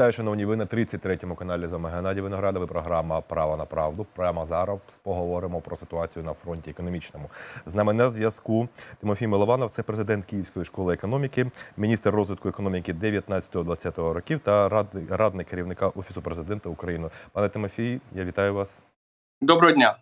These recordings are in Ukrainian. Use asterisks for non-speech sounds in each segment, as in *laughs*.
Вітаю, шановні. Ви на 33-му каналі з вами Геннадій Виноградовий. Програма Право на правду. Прямо зараз поговоримо про ситуацію на фронті економічному. З нами на зв'язку Тимофій Милованов, це президент Київської школи економіки, міністр розвитку економіки 19-20 років та радник, керівника офісу президента України. Пане Тимофій, я вітаю вас. Доброго дня.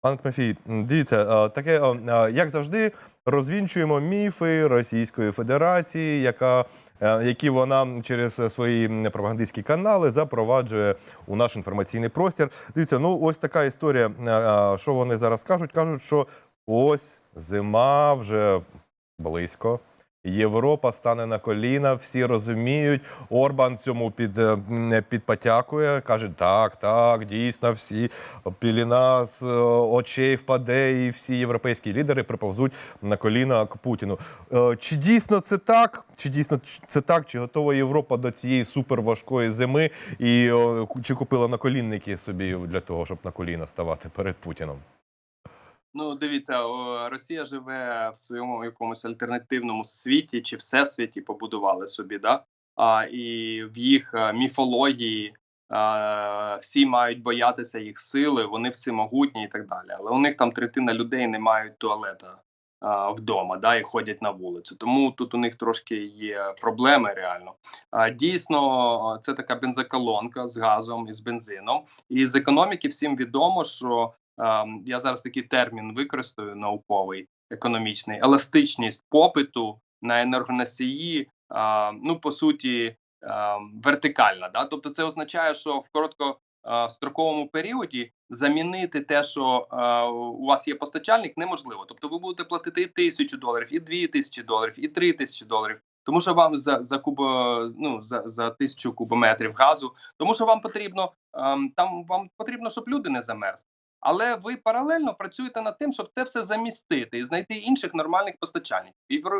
Пане Тимофій, дивіться, таке, як завжди, розвінчуємо міфи Російської Федерації, яка, які вона через свої пропагандистські канали запроваджує у наш інформаційний простір. Дивіться, ну ось така історія. е, е, Що вони зараз кажуть? Кажуть, що ось зима вже близько. Європа стане на коліна, всі розуміють. Орбан цьому під, е, підпотякує, каже: так, так, дійсно, всі піліна з е, очей впаде, і всі європейські лідери приповзуть на коліна к Путіну. Е, Чи дійсно це так? Чи дійсно це так? Чи готова Європа до цієї суперважкої зими? І чи купила наколінники собі для того, щоб на коліна ставати перед Путіном? Ну, дивіться, Росія живе в своєму якомусь альтернативному світі чи всесвіті побудували собі, да? А, і в їх е, міфології а, всі мають боятися їх сили, вони всемогутні і так далі. Але у них там третина людей не мають туалета а, вдома, да, і ходять на вулицю. Тому тут у них трошки є проблеми реально. А, дійсно, це така бензоколонка з газом і з бензином. І з економіки всім відомо, що я зараз такий термін використаю науковий, економічний, еластичність попиту на енергоносії, ну по суті, ем, вертикальна. Да? Тобто, це означає, що в короткостроковому періоді замінити те, що е, у вас є постачальник, неможливо. Тобто, ви будете платити і тисячу доларів, і дві тисячі доларів, і три тисячі доларів. Тому що вам за за кубо, ну за, за тисячу кубометрів газу, тому що вам потрібно ем, там вам потрібно, щоб люди не замерзли. Але ви паралельно працюєте над тим, щоб це все замістити і знайти інших нормальних постачальників.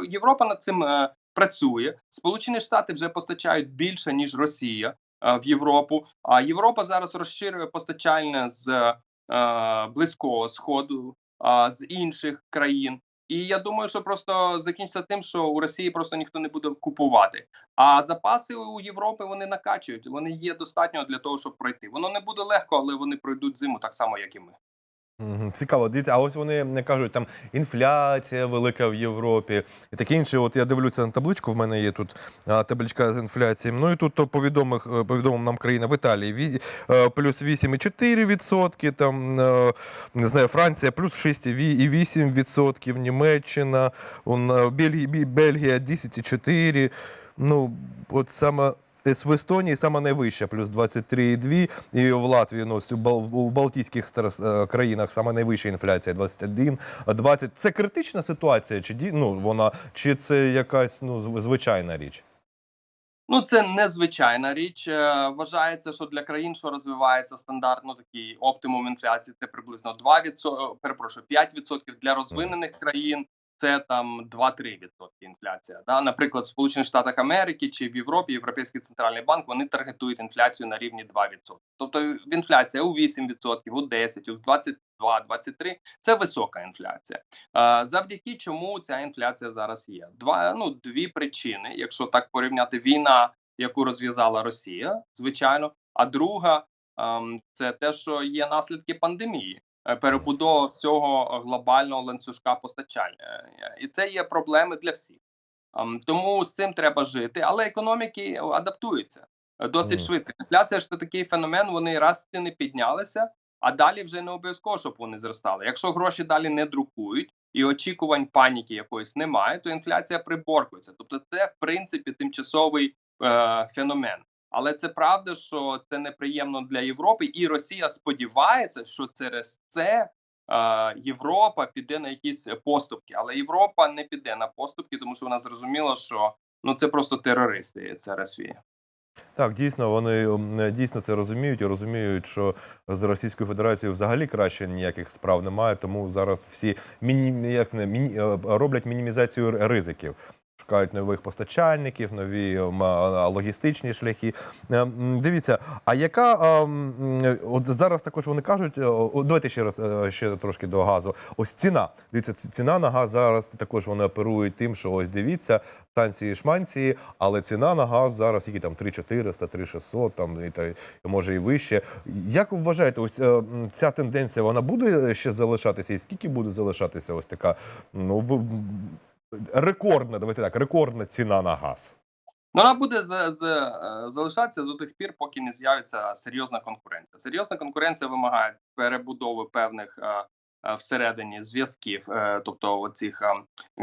Європа над цим е, працює. Сполучені Штати вже постачають більше ніж Росія е, в Європу. А Європа зараз розширює постачальне з е, близького сходу, е, з інших країн. І я думаю, що просто закінчиться тим, що у Росії просто ніхто не буде купувати. А запаси у Європи вони накачують. Вони є достатньо для того, щоб пройти. Воно не буде легко, але вони пройдуть зиму так само, як і ми. Цікаво, дивіться, а ось вони не кажуть, там інфляція велика в Європі і таке інше. От я дивлюся на табличку, в мене є тут табличка з інфляцією. Ну і тут то повідомих, е, нам країна в Італії е, плюс 8,4%, там, е, не знаю, Франція плюс 6,8%, Німеччина, он, е, Бельгія, Бі- Бельгія 10,4%. Ну, от саме в Естонії саме найвища, плюс 23,2, і в Латвії, ну, у Бал- у Балтійських е, країнах саме найвища інфляція 21, 20. Це критична ситуація, чи ну, вона, чи це якась ну, звичайна річ? Ну, це незвичайна річ. Е, Вважається, що для країн, що розвивається стандартно такий оптимум інфляції, це приблизно 2%, перепрошую, 5%. Для розвинених країн це там 2-3% інфляція. Да? Наприклад, в Сполучених Штатах Америки чи в Європі Європейський центральний банк вони таргетують інфляцію на рівні 2%. Тобто інфляція у 8%, у 10%, у 22, 23% це висока інфляція. Завдяки чому ця інфляція зараз є? Два ну дві причини, якщо так порівняти війна, яку розв'язала Росія, звичайно. А друга ем, це те, що є наслідки пандемії, перебудова всього глобального ланцюжка постачання, Е, і це є проблеми для всіх. Тому з цим треба жити, але економіки адаптуються е, досить швидко. Інфляція ж це такий феномен. Вони раз ціни піднялися, а далі вже не обов'язково, щоб вони зростали. Якщо гроші далі не друкують і очікувань паніки якоїсь немає, то інфляція приборкується. Тобто, це в принципі тимчасовий е, феномен. Але це правда, що це неприємно для Європи, і Росія сподівається, що через це е, Європа піде на якісь поступки. Але Європа не піде на поступки, тому що вона зрозуміла, що ну це просто терористи. Це Росія. Так, дійсно, вони дійсно це розуміють і розуміють, що з Російською Федерацією взагалі краще ніяких справ немає, тому зараз всі міні, як не, міні, е, роблять мінімізацію ризиків. Шукають нових постачальників, нові логістичні шляхи. Е, Дивіться, а яка от зараз також вони кажуть, е, давайте ще раз е, ще трошки до газу. Ось ціна. Дивіться, ціна на газ зараз також вони оперують тим, що ось дивіться, станції шманції, але ціна на газ зараз які там 3400, 3600, там і та може і вище. Як ви вважаєте, ось е, ця тенденція вона буде ще залишатися? І скільки буде залишатися ось така ну рекордна, давайте так, рекордна ціна на газ? Ну, вона буде за, за, е, залишатися до тих пір, поки не з'явиться серйозна конкуренція. Серйозна конкуренція вимагає перебудови певних е, е, всередині зв'язків, е, тобто оцих е,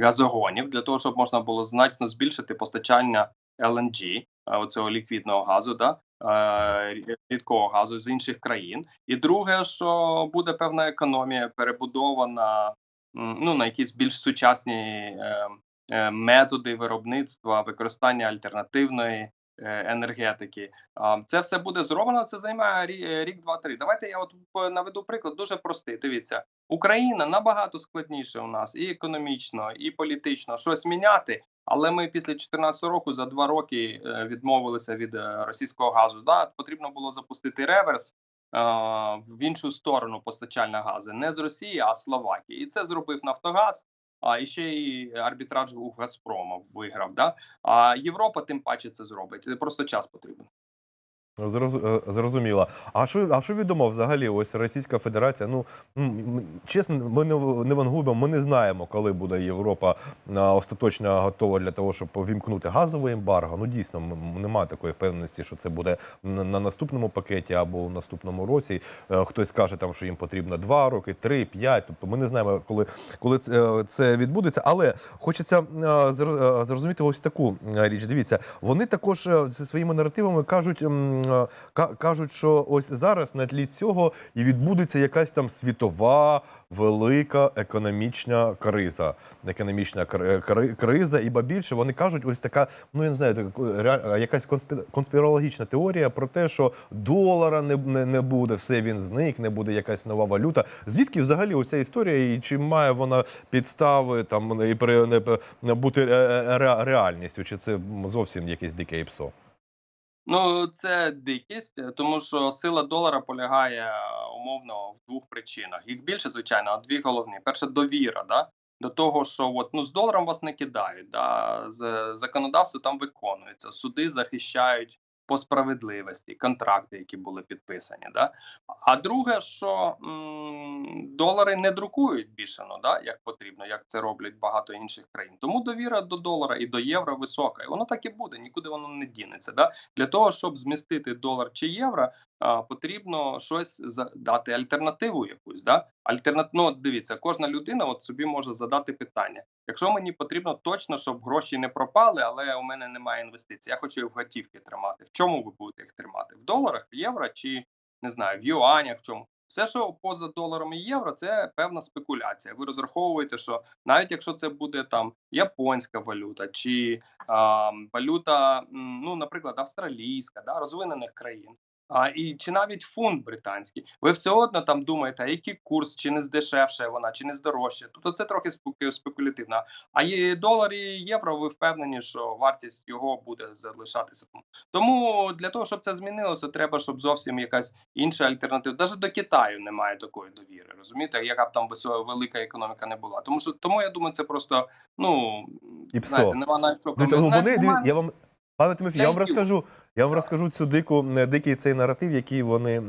газогонів, для того, щоб можна було значно збільшити постачання LNG, е, оцього ліквідного газу, да, е, рідкого газу з інших країн. І друге, що буде певна економія перебудова на, м, ну, на якісь більш сучасні. Е, е, методи виробництва, використання альтернативної е, енергетики. Це все буде зроблено. Це займає рі- е, рік, два, три. Давайте я от наведу приклад дуже простий. Дивіться, Україна набагато складніше у нас і економічно, і політично щось міняти. Але ми після 2014 року за два роки е, відмовилися від е, російського газу. Да, потрібно було запустити реверс. Е, В іншу сторону постачальна газу не з Росії, а з Словакії, і це зробив Нафтогаз а і ще й арбітраж у Газпрома виграв. Да? А Європа тим паче це зробить. Просто час потрібен. Е, Зрозуміло. А що, а що відомо взагалі? Ось Російська Федерація. Ну чесно, ми не, не вангуємо, ми не знаємо, коли буде Європа остаточно готова для того, щоб увімкнути газове ембарго. Ну дійсно, немає такої впевненості, що це буде на, на наступному пакеті або у наступному році. Е, Хтось каже, там, що їм потрібно два роки, три, п'ять. Тобто ми не знаємо, коли, коли це, е, відбудеться. Але хочеться зр- зрозуміти ось таку річ. Дивіться, вони також зі своїми наративами кажуть, кажуть, що ось зараз на тлі цього і відбудеться якась там світова велика економічна криза. Економічна кри- криза, і ба більше вони кажуть, ось така, ну я не знаю, якась конспі- конспірологічна теорія про те, що долара не, не, не буде, все він зникне, буде якась нова валюта. Звідки взагалі оця історія, і чи має вона підстави там і при не, не бути е, е, ре- реальністю, чи це зовсім якесь дике іпсо? Ну це дикість, тому що сила долара полягає умовно в двох причинах. Їх більше, звичайно, а дві головні. Перша довіра, да. До того, що от ну з доларом вас не кидають, да з законодавство там виконується, суди захищають по справедливості, контракти, які були підписані. Да? А друге, що м, долари не друкують більше, ну да, як потрібно, як це роблять багато інших країн. Тому довіра до долара і до євро висока, і воно так і буде, нікуди воно не дінеться. Да? Для того, щоб змістити долар чи євро, потрібно щось дати альтернативу якусь. Да? Альтернат... ну, дивіться, кожна людина от собі може задати питання. Якщо мені потрібно точно, щоб гроші не пропали, але у мене немає інвестицій, я хочу їх в готівки тримати. В чому ви будете їх тримати? В доларах, в євро чи не знаю, в юанях, в чому? Все, що поза доларом і євро, це певна спекуляція. Ви розраховуєте, що навіть якщо це буде там японська валюта чи а, валюта, ну, наприклад, австралійська, да, розвинених країн. А і чи навіть фунт британський, ви все одно там думаєте, а який курс, чи не здешевше вона, чи не здорожче. Тобто це трохи спеку- спекулятивно. А є долар і євро, ви впевнені, що вартість його буде залишатися. Тому- для того, щоб це змінилося, треба, щоб зовсім якась інша альтернатива. Навіть до Китаю немає такої довіри. Розумієте, яка б там висо- велика економіка не була. Тому що тому я думаю, це просто ну Іпсо. знаєте, нема навіть що ну, вони, диві- я вам, пане Тимофій, я вам розкажу. Я вам розкажу цю дику, е, дикий цей наратив, який вони е,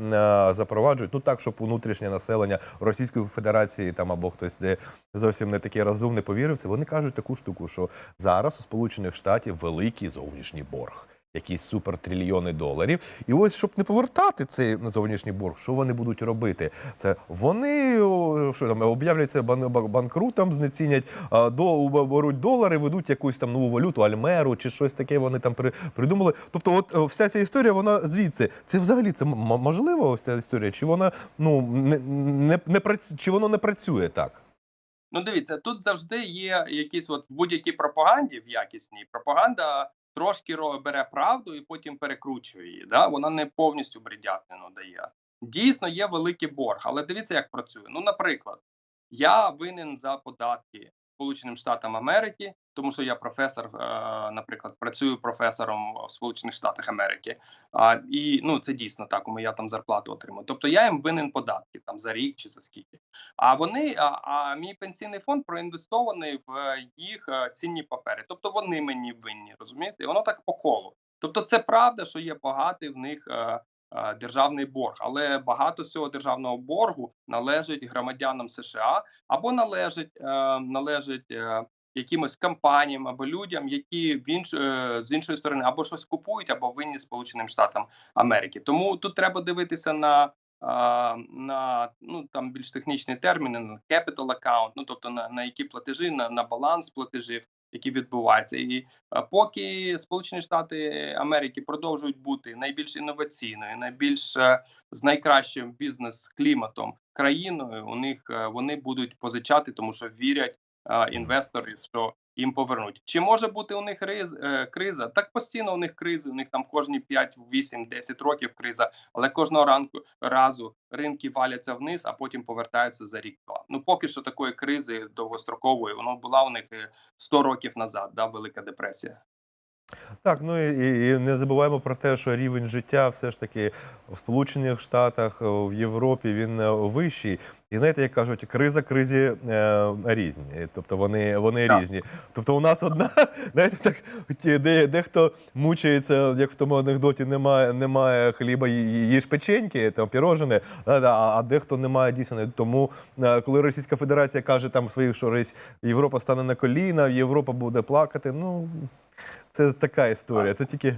запроваджують. Ну так, щоб внутрішнє населення Російської Федерації там або хтось де зовсім не такий розумний повірив. Це вони кажуть таку штуку, що зараз у Сполучених Штатів великий зовнішній борг. Якісь супертрильйони доларів, і ось щоб не повертати цей зовнішній борг, що вони будуть робити? Це вони що там об'являться бан- бан- банкрутом, знецінять до беруть долари, ведуть якусь там нову валюту, альмеру чи щось таке. Вони там при, придумали. Тобто, от е, вся ця історія, вона звідси. Це взагалі це можливо, ця історія? Чи вона ну не, не, не працю- чи воно не працює так? Ну, дивіться, тут завжди є якісь от в будь-якій пропаганді в якісній пропаганда трошки бере правду і потім перекручує її. Да? Вона не повністю бредятнину дає. Дійсно, є великий борг, але дивіться, як працює. Ну, наприклад, я винен за податки Сполученим Штатам Америки, тому що я професор, е, наприклад, працюю професором в Сполучених Штатах Америки. А, і ну це дійсно так, тому я там зарплату отримую. Тобто я їм винен податки там за рік чи за скільки. А вони, а, а мій пенсійний фонд проінвестований в е, їх е, цінні папери. Тобто вони мені винні, розумієте? Воно так по колу. Тобто, це правда, що є багатий в них. Е, Державний борг, але багато цього державного боргу належить громадянам США або належить е, належить е, якимось компаніям або людям, які в інш, з іншої сторони або щось купують, або винні Сполученим Штатам Америки. Тому тут треба дивитися на. На ну там більш технічні терміни, на capital account, ну тобто на, на які платежі, на, на баланс платежів, які відбуваються, і поки Сполучені Штати Америки продовжують бути найбільш інноваційною, найбільш е, з найкращим бізнес-кліматом країною, у них е, вони будуть позичати, тому що вірять е, інвестори, що їм повернуть. Чи може бути у них риз, е, криза? Так постійно у них кризи. У них там кожні 5, 8, 10 років криза, але кожного ранку разу ринки валяться вниз, а потім повертаються за рік-два. Ну поки що такої кризи довгострокової воно була у них е, 100 років назад. Да, велика депресія. Так, ну і, і- не забуваємо про те, що рівень життя все ж таки в Сполучених Штатах, в Європі він е, вищий. І знаєте, як кажуть, криза кризі е, різні. Тобто вони, вони Так. різні. Тобто у нас одна, *laughs* знаєте, так де, дехто мучається, як в тому анекдоті, немає, немає хліба, ї- їж печеньки, там пірожини, а, а дехто немає дійсно. Тому е, коли Російська Федерація каже там своїх, що Європа стане на коліна, Європа буде плакати. Ну це така історія. Це тільки,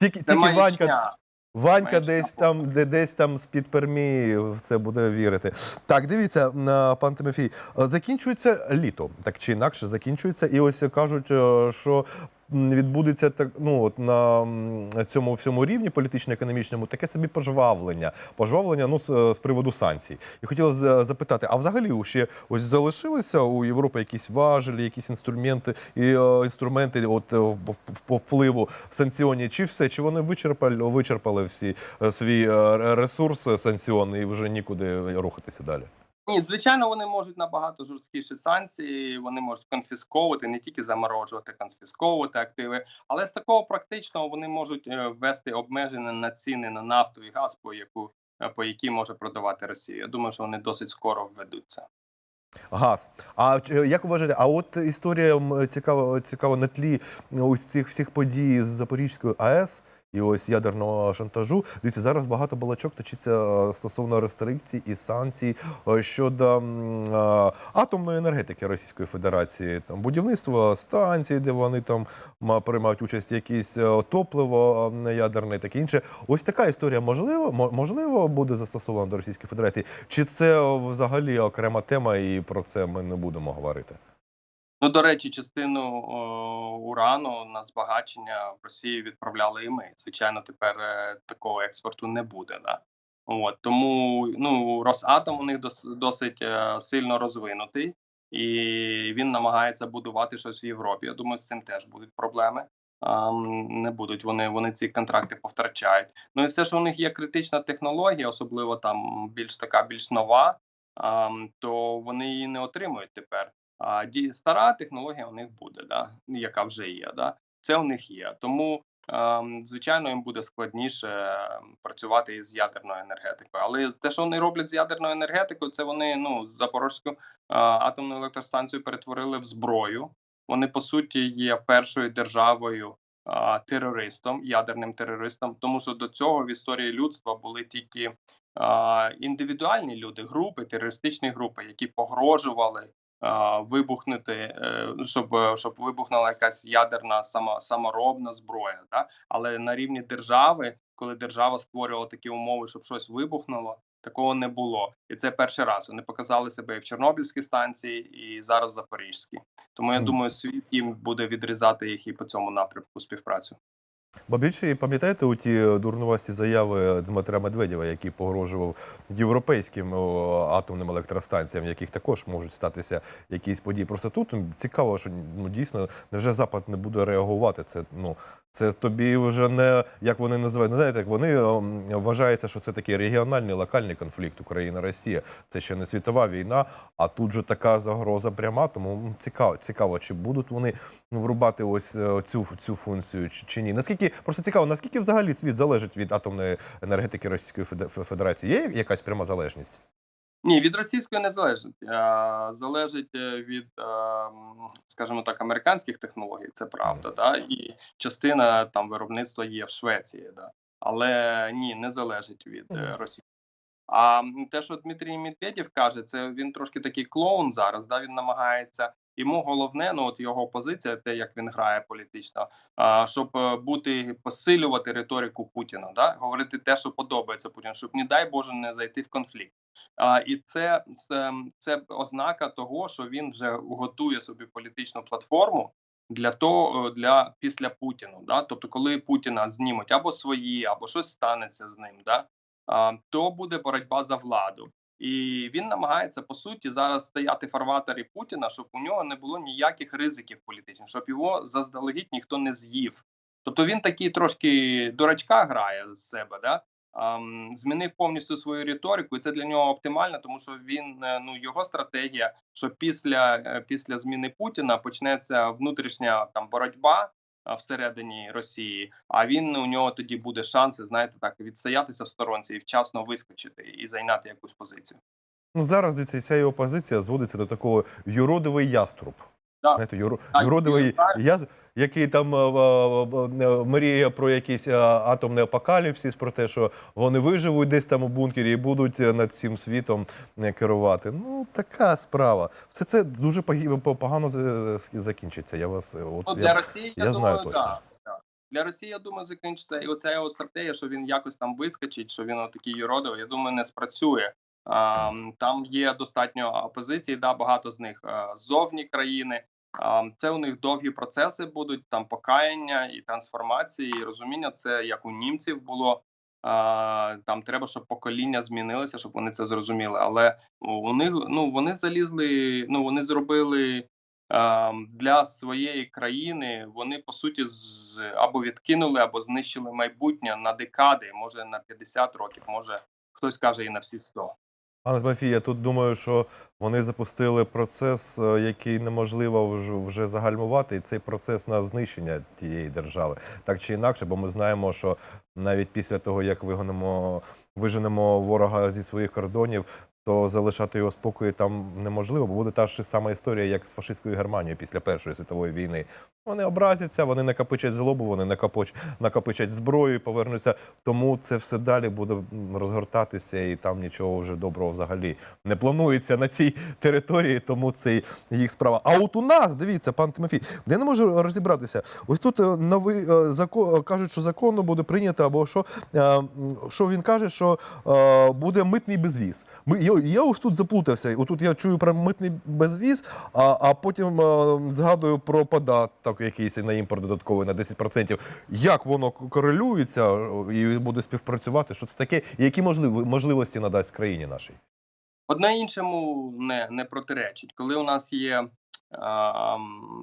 тільки, Це тільки Ванька. Ванька десь там, де десь там з-під пермі в це буде вірити. Так, дивіться, пан Тимофій, е, закінчується літо, так чи інакше закінчується, і ось кажуть, е, що відбудеться так, ну от на цьому всьому рівні політично-економічному таке собі пожвавлення. Пожвавлення ну з, з приводу санкцій. І хотіла з- запитати: а взагалі ще ось залишилися у Європи якісь важелі, якісь інструменти і е, інструменти, от е, впливу санкціонні, чи все, чи вони вичерпали, вичерпали всі е, свій е, ресурс е, санкціонний і вже нікуди рухатися далі. Ні, звичайно, вони можуть набагато жорсткіші санкції. Вони можуть конфісковувати, не тільки заморожувати, конфісковувати активи, але з такого практичного вони можуть е, ввести обмеження на ціни на нафту і газ, по яку е, по якій може продавати Росія. Я думаю, що вони досить скоро введуть це. Газ. А як ви вважаєте, а от історія цікава, цікава на тлі ось цих всіх подій з Запорізькою АЕС і ось ядерного шантажу. Дивіться, зараз багато балачок точиться е, стосовно рестрикцій і санкцій е, щодо е, атомної енергетики Російської Федерації. Там будівництво станцій, де вони там приймають участь, якісь топливо ядерне, таке інше. Ось така історія можливо, можливо буде застосована до Російської Федерації. Чи це взагалі окрема тема, і про це ми не будемо говорити? Ну, до речі, частину о, урану на збагачення в Росію відправляли і ми. Звичайно, тепер е, такого експорту не буде. Да? От тому ну Росатом у них дос, досить е, сильно розвинутий, і він намагається будувати щось в Європі. Я думаю, з цим теж будуть проблеми. А, не будуть вони, вони ці контракти повтрачають. Ну і все ж у них є критична технологія, особливо там більш така, більш нова. то вони її не отримують тепер. Стара технологія у них буде, да, яка вже є. Да, це у них є. Тому ем, звичайно їм буде складніше ем, працювати із ядерною енергетикою. Але те, що вони роблять з ядерною енергетикою, це вони ну Запорізьку е, атомну електростанцію перетворили в зброю. Вони по суті є першою державою терористом, ядерним терористом, тому що до цього в історії людства були тільки а, індивідуальні люди, групи, терористичні групи, які погрожували вибухнути, е, щоб, е, щоб вибухнула якась ядерна само, саморобна зброя. Да? Але на рівні держави, коли держава створювала такі умови, щоб щось вибухнуло, такого не було. І це перший раз. Вони показали себе і в Чорнобильській станції, і зараз в Запорізькій. Тому я думаю, світ їм буде відрізати їх і по цьому напрямку співпрацю. Бо більше пам'ятаєте у ті дурнувасті заяви Дмитра Медведєва, який погрожував європейським атомним електростанціям, в яких також можуть статися якісь події. Просто тут цікаво, що ну дійсно невже Запад не буде реагувати. Це ну Це тобі вже не як вони називають. Ну, знаєте, як вони вважається, що це такий регіональний локальний конфлікт Україна-Росія. Це ще не світова війна, а тут же така загроза пряма. Тому цікаво, цікаво, чи будуть вони врубати ось е, цю цю функцію, чи, чи ні. Наскільки просто цікаво, наскільки взагалі світ залежить від атомної енергетики Російської Феде- Федерації? Є якась пряма залежність? Ні, від російської не залежить. Залежить е, від, е, скажімо так, американських технологій, це правда, да? і частина там виробництва є в Швеції, да? але ні, не залежить від е, Росії. А те, що Дмитрій Медведєв каже, це він трошки такий клоун зараз. Да? Він намагається. Йому головне, ну от його позиція, те, як він грає політично, а, щоб е, бути посилювати риторику Путіна, да? говорити те, що подобається Путіну, щоб, не дай Боже, не зайти в конфлікт. А, і це, це, це ознака того, що він вже готує собі політичну платформу для того для після Путіну. Да? Тобто, коли Путіна знімуть або свої, або щось станеться з ним, да? а, то буде боротьба за владу. І він намагається по суті зараз стояти фарватері Путіна, щоб у нього не було ніяких ризиків політичних, щоб його заздалегідь ніхто не з'їв. Тобто він такий трошки дурачка грає з себе, да? ем, змінив повністю свою риторику, і це для нього оптимально, тому що він е, ну його стратегія, що після, е, після зміни Путіна почнеться внутрішня там боротьба всередині Росії. А він у нього тоді буде шанси, знаєте, так відстоятися в сторонці і вчасно вискочити і зайняти якусь позицію. Ну зараз вся його позиція зводиться до такого юродивий яструб. Да. Знаєте, юро, Так, юродивий яз, який там е, е, е, мріє про якийсь атомний апокаліпсис, про те, що вони виживуть десь там у бункері і будуть над цим світом керувати. Ну, така справа. Все це дуже погано закінчиться. Я вас е, от Ну, я- для Росії я, я знаю точно. да. Для Росії, я думаю, закінчиться і оця його стратегія, що він якось там вискочить, що він такий юродивий, я думаю, не спрацює. Там є достатньо опозиції, да, багато з них ззовні країни. Це у них довгі процеси будуть, там покаяння і трансформації, і розуміння. Це як у німців було. Там треба, щоб покоління змінилося, щоб вони це зрозуміли. Але них ну вони залізли, ну вони зробили для своєї країни вони по суті з або відкинули, або знищили майбутнє на декади, може на 50 років, може хтось каже і на всі 100. Пане Тимофій, я тут думаю, що вони запустили процес, е, який неможливо вже, загальмувати, і цей процес на знищення тієї держави, так чи інакше, бо ми знаємо, що навіть після того, як вигонимо, виженемо ворога зі своїх кордонів, то залишати його спокою там неможливо, бо буде та ж сама історія, як з фашистською Германією після Першої світової війни. Вони образяться, вони накопичать злобу, вони накопич, накопичать зброю, і повернуться. Тому це все далі буде розгортатися, і там нічого вже доброго взагалі не планується на цій території, тому це їх справа. А от у нас, дивіться, пан Тимофій, я не можу розібратися. Ось тут е, новий е, закон кажуть, що законно буде прийнято, або що, е, що він каже, що е, буде митний безвіз. Я, я ось тут заплутався. Отут я чую про митний безвіз, а, а потім е, згадую про податок якийсь на імпорт додатковий на 10%. Як воно корелюється і буде співпрацювати? Що це таке? І які можливості надасть країні нашій? Одне іншому не, не протиречить. Коли у нас є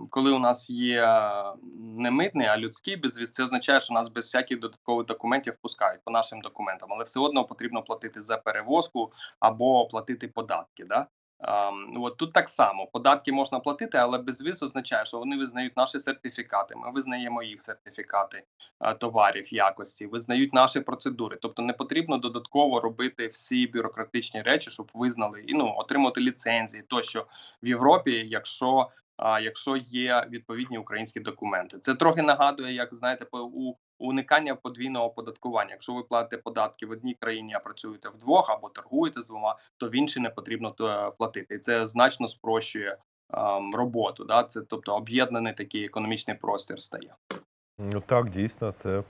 коли у нас є не митний, а людський безвіз, це означає, що нас без всяких додаткових документів пускають по нашим документам, але все одно потрібно платити за перевозку або платити податки. Да? М, от тут так само податки можна платити, але безвіз означає, що вони визнають наші сертифікати. Ми визнаємо їх сертифікати а, товарів якості, визнають наші процедури. Тобто не потрібно додатково робити всі бюрократичні речі, щоб визнали і ну отримати ліцензії тощо в Європі, якщо а, якщо є відповідні українські документи. Це трохи нагадує, як знаєте, у уникання подвійного оподаткування. Якщо ви платите податки в одній країні, а працюєте вдвох або торгуєте з двома, то в іншій не потрібно е, платити. І це значно спрощує ем, роботу. Да? Це тобто об'єднаний такий економічний простір стає. Ну так, дійсно, це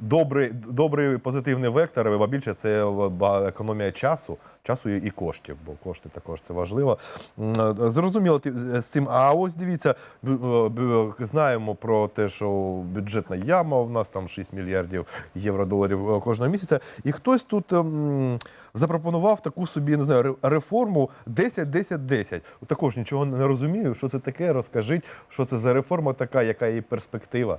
добрий, добрий позитивний вектор, а більше це економія часу, часу і коштів, бо кошти також це важливо. Е, Зрозуміло з цим. А ось дивіться, знаємо про те, що бюджетна яма у нас там 6 мільярдів євро доларів е, кожного місяця. І хтось тут. ем, Запропонував таку собі не знаю реформу 10-10-10. Також нічого не розумію, що це таке. Розкажіть, що це за реформа така, яка її перспектива.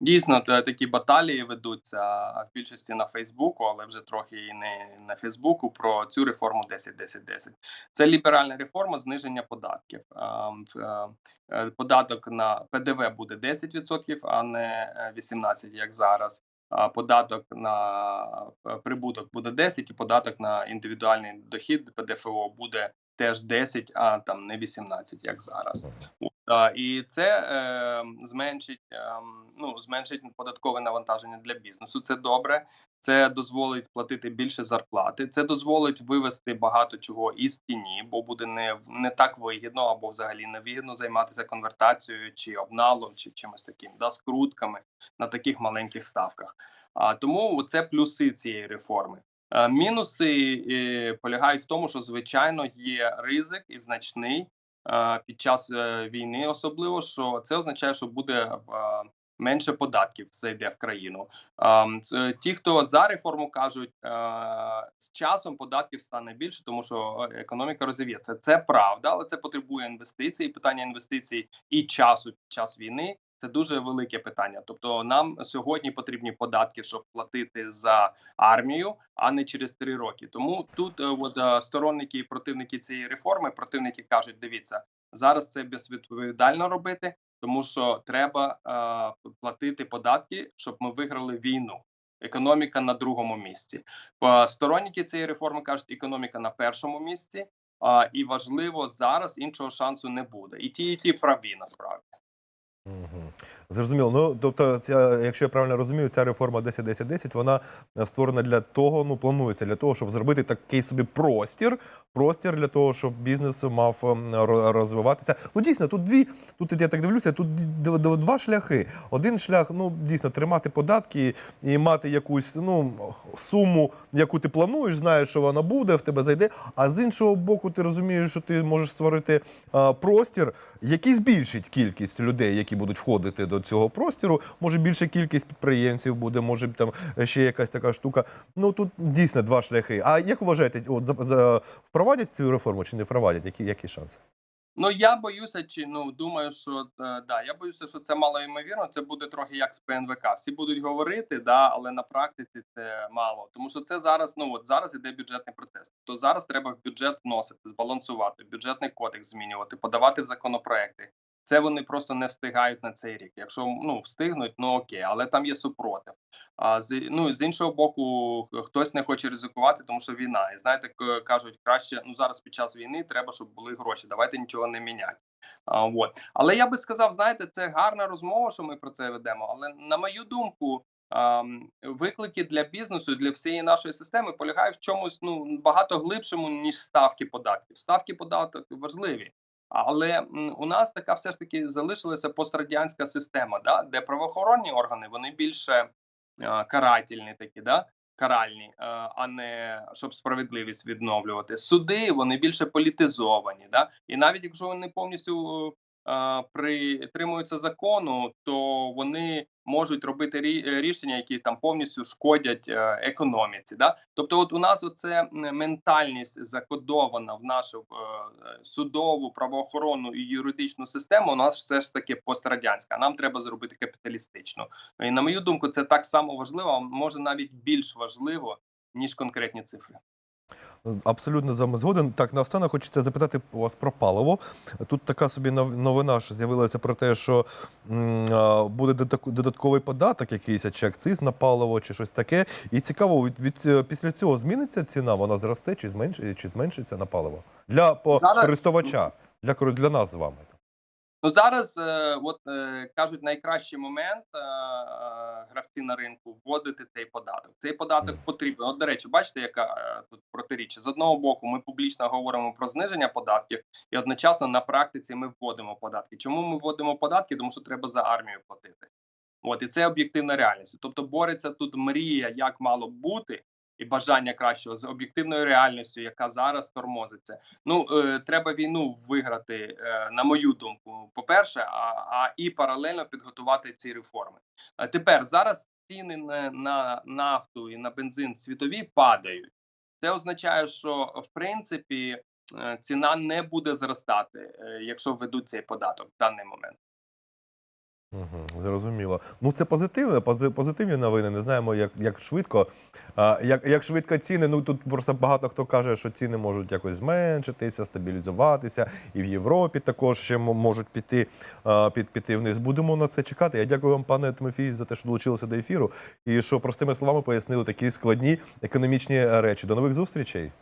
Дійсно, та- такі баталії ведуться в більшості на Фейсбуку, але вже трохи і не на Фейсбуку про цю реформу 10-10-10. Це ліберальна реформа зниження податків. Е, е, Податок на ПДВ буде 10%, а не е, 18%, як зараз. Податок на е, прибуток буде 10, і податок на індивідуальний дохід ПДФО буде теж 10, а там не 18, як зараз. І це е, зменшить е, ну зменшить податкове навантаження для бізнесу. Це добре. Це дозволить платити більше зарплати. Це дозволить вивести багато чого із тіні, бо буде не не так вигідно або взагалі не вигідно займатися конвертацією чи обналом, чи чимось таким, да, скрутками на таких маленьких ставках. А тому це плюси цієї реформи. Е, Мінуси е, полягають в тому, що звичайно є ризик і значний під час е, війни, особливо що це означає, що буде е, менше податків зайде в країну. Ті, хто за реформу кажуть, е, з часом податків стане більше, тому що е, економіка розів'ється. Це правда, але це потребує інвестицій. Питання інвестицій і часу під час війни. Це дуже велике питання. Тобто, нам сьогодні потрібні податки, щоб платити за армію, а не через три роки. Тому тут е, от, е, сторонники і противники цієї реформи, противники кажуть: дивіться, зараз це безвідповідально робити, тому що треба е, платити податки, щоб ми виграли війну. Економіка на другому місці. Е, Сторонники цієї реформи кажуть, економіка на першому місці, а, і важливо зараз іншого шансу не буде. І ті, і ті праві насправді. Мгм. Зрозуміло. Ну тобто, ця, якщо я правильно розумію, ця реформа 10-10-10, вона е, створена для того, ну планується для того, щоб зробити такий собі простір. Простір для того, щоб бізнес мав ем, розвиватися. Ну дійсно, тут дві. Тут я так дивлюся, тут два шляхи. Один шлях, ну дійсно, тримати податки і мати якусь ну суму, яку ти плануєш, знаєш, що вона буде, в тебе зайде. А з іншого боку, ти розумієш, що ти можеш створити а, простір, який збільшить кількість людей, які будуть входити до цього простіру. Може більша кількість підприємців буде, може там ще якась така штука. Ну тут дійсно два шляхи. А як вважаєте, от за, за впровадять цю реформу чи не впровадять? Які, які шанси? Ну я боюся, чи ну думаю, що е, да, я боюся, що це мало ймовірно. Це буде трохи як з ПНВК. Всі будуть говорити, да, але на практиці це мало. Тому що це зараз. Ну от зараз іде бюджетний процес. То зараз треба в бюджет вносити, збалансувати, бюджетний кодекс змінювати, подавати в законопроекти. Це вони просто не встигають на цей рік. Якщо ну встигнуть, ну окей, але там є супротив. А з ну з іншого боку, хтось не хоче ризикувати, тому що війна. І знаєте, кажуть, краще ну зараз під час війни треба, щоб були гроші. Давайте нічого не міняти. А, от. Але я би сказав, знаєте, це гарна розмова, що ми про це ведемо. Але на мою думку, виклики для бізнесу, для всієї нашої системи полягають в чомусь ну багато глибшому ніж ставки податків. Ставки податків важливі. Але у нас така все ж таки залишилася пострадянська система, да, де правоохоронні органи вони більше е, карательні такі, да, каральні, е, а не щоб справедливість відновлювати. Суди вони більше політизовані, да, і навіть якщо вони повністю е, притримуються закону, то вони можуть робити е, рішення, які там повністю шкодять е, економіці. Да? Тобто, от у нас оце ментальність закодована в нашу е, судову, правоохоронну і юридичну систему. У нас все ж таки пострадянська. Нам треба зробити капіталістичну. І на мою думку, це так само важливо, а може навіть більш важливо ніж конкретні цифри. Абсолютно з вами згоден. Так, наостанок хочеться запитати у вас про паливо. Тут така собі нов- новина що з'явилася про те, що буде додатковий податок, якийсь чи акциз на паливо, чи щось таке. І цікаво, від, від після цього зміниться ціна, вона зросте чи зменшиться, чи зменшиться на паливо для по- Зараз- користувача, для для нас з вами. Ну зараз, е, от е, кажуть, найкращий момент е, е, гравці на ринку вводити цей податок. Цей податок потрібен. От, до речі, бачите, яка е, тут протиріччя. З одного боку, ми публічно говоримо про зниження податків, і одночасно на практиці ми вводимо податки. Чому ми вводимо податки? Тому що треба за армію платити. От і це об'єктивна реальність. Тобто бореться тут мрія, як мало б бути, і бажання кращого з об'єктивною реальністю, яка зараз тормозиться. Ну е, треба війну виграти, е, на мою думку. По перше, а, а і паралельно підготувати ці реформи. А тепер зараз ціни на, на нафту і на бензин світові падають. Це означає, що в принципі е, ціна не буде зростати, е, якщо введуть цей податок в даний момент. Угу, зрозуміло. Ну це позитивно, позитивні новини. Не знаємо, як, як швидко. А, як, як швидко ціни. Ну тут просто багато хто каже, що ціни можуть якось зменшитися, стабілізуватися, і в Європі також ще можуть піти, а, під, піти вниз. Будемо на це чекати. Я дякую вам, пане Тимофій, за те, що долучилися до ефіру, і що простими словами пояснили такі складні економічні речі. До нових зустрічей.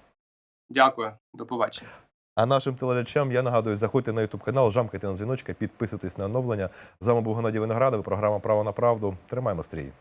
Дякую, до побачення. А нашим телеглядачам я нагадую, заходьте на YouTube канал, жамкайте на дзвіночка, підписуйтесь на оновлення. З вами був Геннадій Виноградов, програма Право на правду. Тримаємо стрій.